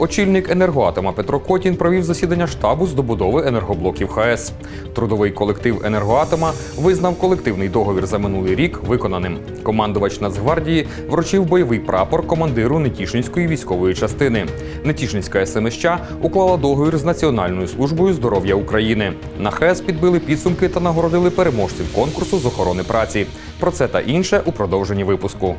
Очільник енергоатома Петро Котін провів засідання штабу з добудови енергоблоків ХАЕС. Трудовий колектив енергоатома визнав колективний договір за минулий рік виконаним. Командувач Нацгвардії вручив бойовий прапор командиру Нетішинської військової частини. Нетішинська СМЩ уклала договір з Національною службою здоров'я України. На ХЕС підбили підсумки та нагородили переможців конкурсу з охорони праці. Про це та інше у продовженні випуску.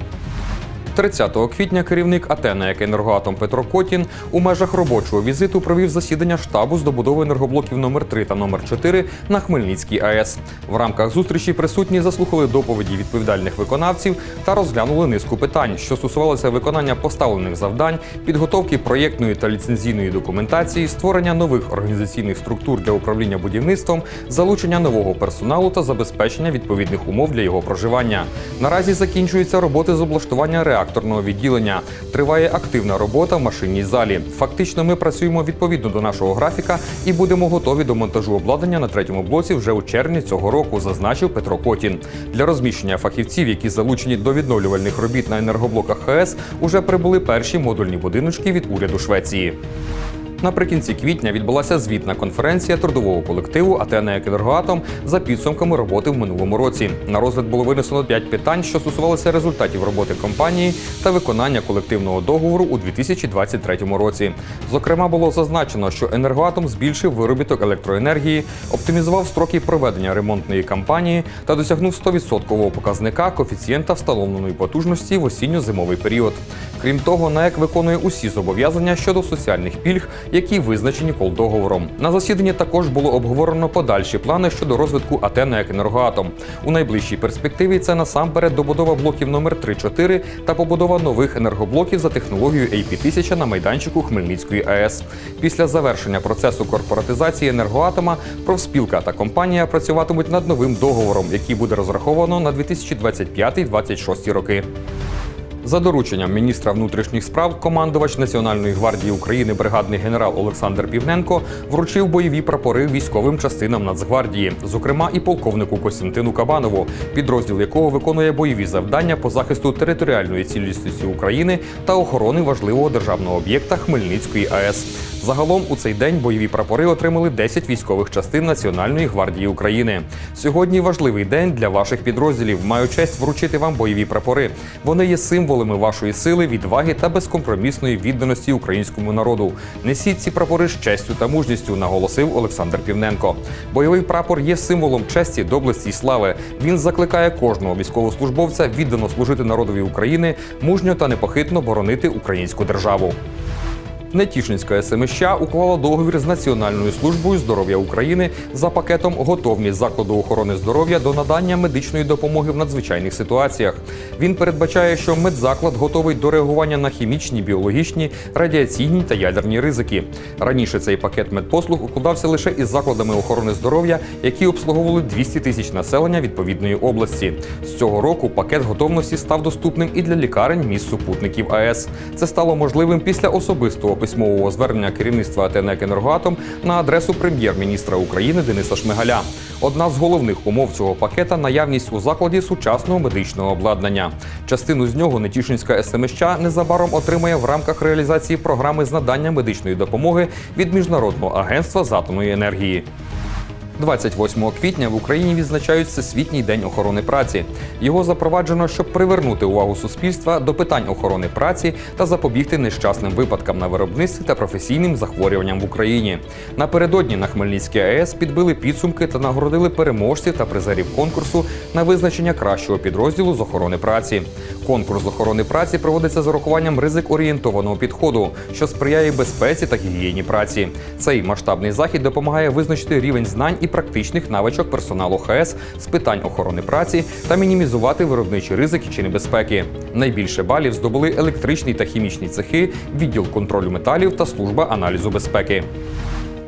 30 квітня керівник АТ «НАЕК Енергоатом Петро Котін у межах робочого візиту провів засідання штабу з добудови енергоблоків номер 3 та номер 4 на Хмельницькій АЕС. В рамках зустрічі присутні заслухали доповіді відповідальних виконавців та розглянули низку питань, що стосувалися виконання поставлених завдань, підготовки проєктної та ліцензійної документації, створення нових організаційних структур для управління будівництвом, залучення нового персоналу та забезпечення відповідних умов для його проживання. Наразі закінчуються роботи з облаштування реакторного відділення. Триває активна робота в машинній залі. Фактично, ми працюємо відповідно до нашого графіка і будемо готові до монтажу обладнання на третьому блоці вже у червні цього року, зазначив Петро Котін. Для розміщення фахівців, які залучені до відновлювальних робіт на енергоблоках ХС, уже прибули перші модульні будиночки від уряду Швеції. Наприкінці квітня відбулася звітна конференція трудового колективу АТ «НАЕК Енергоатом за підсумками роботи в минулому році. На розгляд було винесено 5 питань, що стосувалися результатів роботи компанії та виконання колективного договору у 2023 році. Зокрема, було зазначено, що енергоатом збільшив виробіток електроенергії, оптимізував строки проведення ремонтної кампанії та досягнув 100% показника коефіцієнта встановленої потужності в осінньо-зимовий період. Крім того, НАЕК виконує усі зобов'язання щодо соціальних пільг, які визначені колдоговором. На засіданні також було обговорено подальші плани щодо розвитку АТ «НАЕК Енергоатом. У найближчій перспективі це насамперед добудова блоків номер 3-4 та побудова нових енергоблоків за технологією AP1000 на майданчику Хмельницької АЕС. Після завершення процесу корпоратизації енергоатома профспілка та компанія працюватимуть над новим договором, який буде розраховано на 2025-2026 роки. За дорученням міністра внутрішніх справ, командувач Національної гвардії України бригадний генерал Олександр Півненко вручив бойові прапори військовим частинам Нацгвардії, зокрема і полковнику Костянтину Кабанову, підрозділ якого виконує бойові завдання по захисту територіальної цілісності України та охорони важливого державного об'єкта Хмельницької АЕС. Загалом у цей день бойові прапори отримали 10 військових частин Національної гвардії України. Сьогодні важливий день для ваших підрозділів. Маю честь вручити вам бойові прапори. Вони є символами вашої сили, відваги та безкомпромісної відданості українському народу. Несіть ці прапори з честю та мужністю, наголосив Олександр Півненко. Бойовий прапор є символом честі, доблесті й слави. Він закликає кожного військовослужбовця віддано служити народові України, мужньо та непохитно боронити українську державу. Нетішинська СМЩ уклала договір з Національною службою здоров'я України за пакетом готовність закладу охорони здоров'я до надання медичної допомоги в надзвичайних ситуаціях. Він передбачає, що медзаклад готовий до реагування на хімічні, біологічні, радіаційні та ядерні ризики. Раніше цей пакет медпослуг укладався лише із закладами охорони здоров'я, які обслуговували 200 тисяч населення відповідної області. З цього року пакет готовності став доступним і для лікарень міст супутників АЕС. Це стало можливим після особистого письмового звернення керівництва АТ Енергоатом на адресу прем'єр-міністра України Дениса Шмигаля. Одна з головних умов цього пакета наявність у закладі сучасного медичного обладнання. Частину з нього Нетішинська СМЩ незабаром отримає в рамках реалізації програми з надання медичної допомоги від Міжнародного агентства з атомної енергії. 28 квітня в Україні відзначають Всесвітній день охорони праці. Його запроваджено, щоб привернути увагу суспільства до питань охорони праці та запобігти нещасним випадкам на виробництві та професійним захворюванням в Україні. Напередодні на Хмельницькій АЕС підбили підсумки та нагородили переможців та призерів конкурсу на визначення кращого підрозділу з охорони праці. Конкурс охорони праці проводиться з урахуванням ризик орієнтованого підходу, що сприяє безпеці та гігієні праці. Цей масштабний захід допомагає визначити рівень знань і практичних навичок персоналу ХС з питань охорони праці та мінімізувати виробничі ризики чи небезпеки. Найбільше балів здобули електричні та хімічні цехи, відділ контролю металів та служба аналізу безпеки.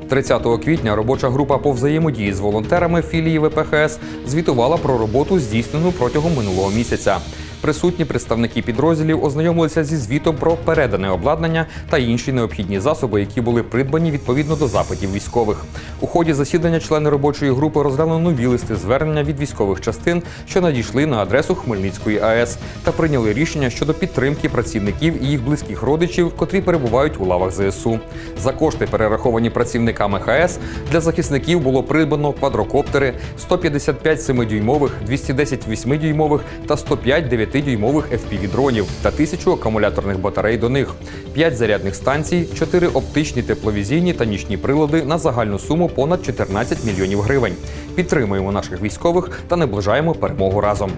30 квітня робоча група по взаємодії з волонтерами філії ВПХС звітувала про роботу, здійснену протягом минулого місяця. Присутні представники підрозділів ознайомилися зі звітом про передане обладнання та інші необхідні засоби, які були придбані відповідно до запитів військових. У ході засідання члени робочої групи розглянули нові листи звернення від військових частин, що надійшли на адресу Хмельницької АЕС, та прийняли рішення щодо підтримки працівників і їх близьких родичів, котрі перебувають у лавах ЗСУ. За кошти, перераховані працівниками ХАЕС, для захисників було придбано квадрокоптери 155 7-дюймових, 210 8-дюймових та 105 9-дюймових FPV-дронів та тисячу акумуляторних батарей до них, 5 зарядних станцій, 4 оптичні тепловізійні та нічні прилади на загальну суму понад 14 мільйонів гривень. Підтримуємо наших військових та наближаємо перемогу разом.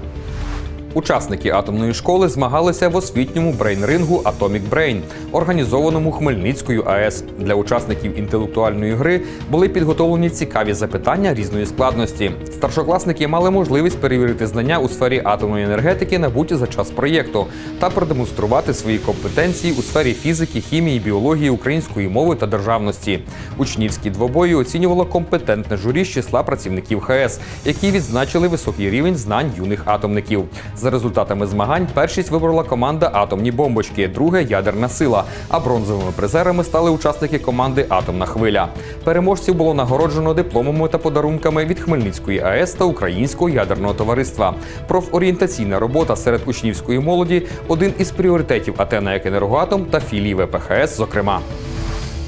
Учасники атомної школи змагалися в освітньому брейн-рингу Atomic Brain, організованому Хмельницькою АЕС. Для учасників інтелектуальної гри були підготовлені цікаві запитання різної складності. Старшокласники мали можливість перевірити знання у сфері атомної енергетики, набуті за час проєкту, та продемонструвати свої компетенції у сфері фізики, хімії, біології, української мови та державності. Учнівські двобої оцінювало компетентне журі з числа працівників ХАЕС, які відзначили високий рівень знань юних атомників. За результатами змагань першість вибрала команда Атомні бомбочки, друге ядерна сила. А бронзовими призерами стали учасники команди Атомна хвиля. Переможців було нагороджено дипломами та подарунками від Хмельницької АЕС та Українського ядерного товариства. Профорієнтаційна робота серед учнівської молоді один із пріоритетів Атена як енергоатом та філії ВПХС, зокрема.